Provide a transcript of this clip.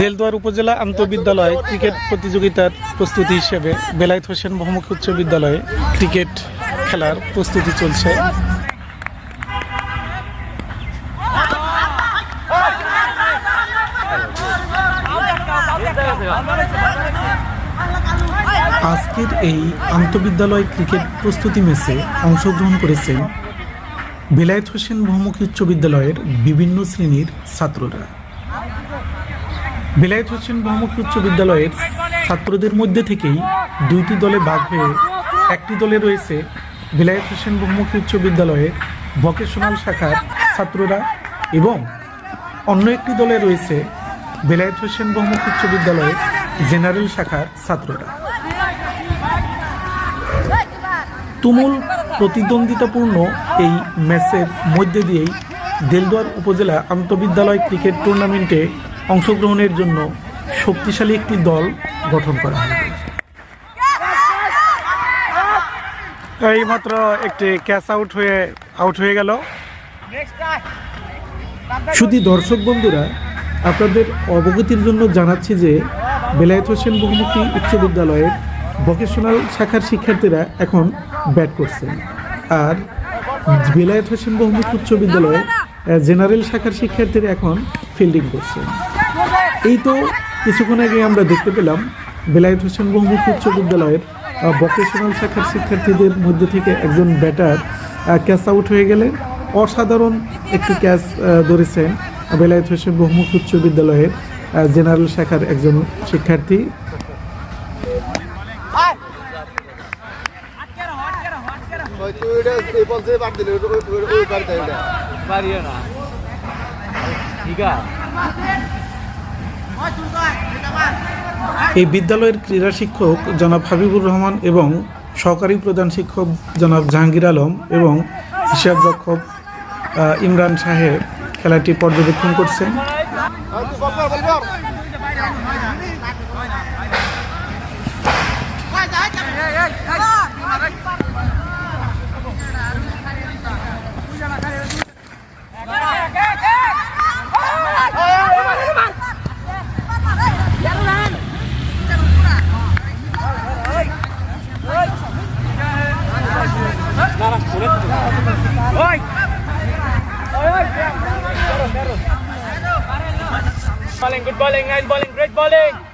দেলদুয়ার উপজেলা আন্তঃবিদ্যালয় ক্রিকেট প্রতিযোগিতার প্রস্তুতি হিসেবে বেলায়েত হোসেন বহুমুখী উচ্চ বিদ্যালয়ে ক্রিকেট খেলার প্রস্তুতি চলছে। আজকের এই আন্তঃবিদ্যালয় ক্রিকেট প্রস্তুতি ম্যাচে অংশগ্রহণ করেছেন বেলায়েত হোসেন বহুমুখী উচ্চ বিদ্যালয়ের বিভিন্ন শ্রেণির ছাত্ররা। বেলায়েত হোসেন বহুমুখী উচ্চ বিদ্যালয়ের ছাত্রদের মধ্যে থেকেই দুইটি দলে ভাগ হয়ে একটি দলে রয়েছে বেলায়েত হোসেন বহুমুখী উচ্চ বিদ্যালয়ের ভকেশনাল শাখার ছাত্ররা এবং অন্য একটি দলে রয়েছে বেলায়েত হোসেন বহুমুখী উচ্চ বিদ্যালয়ের জেনারেল শাখার ছাত্ররা। তুমুল প্রতিদ্বন্দ্বিতাপূর্ণ এই ম্যাচের মধ্যে দিয়েই দেলদুয়ার উপজেলা আন্তঃবিদ্যালয় ক্রিকেট টুর্নামেন্টে অংশগ্রহণের জন্য শক্তিশালী একটি দল গঠন করা হবে এইমাত্র একটি ক্যাচ আউট হয়ে আউট হয়ে গেল। শুধু দর্শক বন্ধুরা, আপনাদের অবগতির জন্য জানাচ্ছি যে বেলায়েত হোসেন বহুমুখী উচ্চ বিদ্যালয়ের ভোকেশনাল শাখার শিক্ষার্থীরা এখন ব্যাট করছেন আর বেলায়েত হোসেন বহুমুখী উচ্চ বিদ্যালয়ের জেনারেল শাখার শিক্ষার্থীরা এখন ফিল্ডিং করছেন এই তো কিছুক্ষণ আগে আমরা দেখতে পেলাম বেলায়েত হোসেন বহুমুখী উচ্চ বিদ্যালয়ের ভোকেশনাল শাখার শিক্ষার্থীদের মধ্যে থেকে একজন ব্যাটার ক্যাচ আউট হয়ে গেলেন। অসাধারণ একটি ক্যাচ ধরেছেন বেলায়েত হোসেন বহুমুখী উচ্চ বিদ্যালয়ের জেনারেল শাখার একজন শিক্ষার্থী। ঠিক আছে। এই বিদ্যালয়ের ক্রীড়া শিক্ষক জনাব হাবিবুর রহমান এবং সহকারী প্রধান শিক্ষক জনাব জাহাঙ্গীর আলম এবং হিসাব রক্ষক ইমরান সাহেব খেলাটি পর্যবেক্ষণ করছেন। Good bowling, good bowling, nice bowling, great bowling.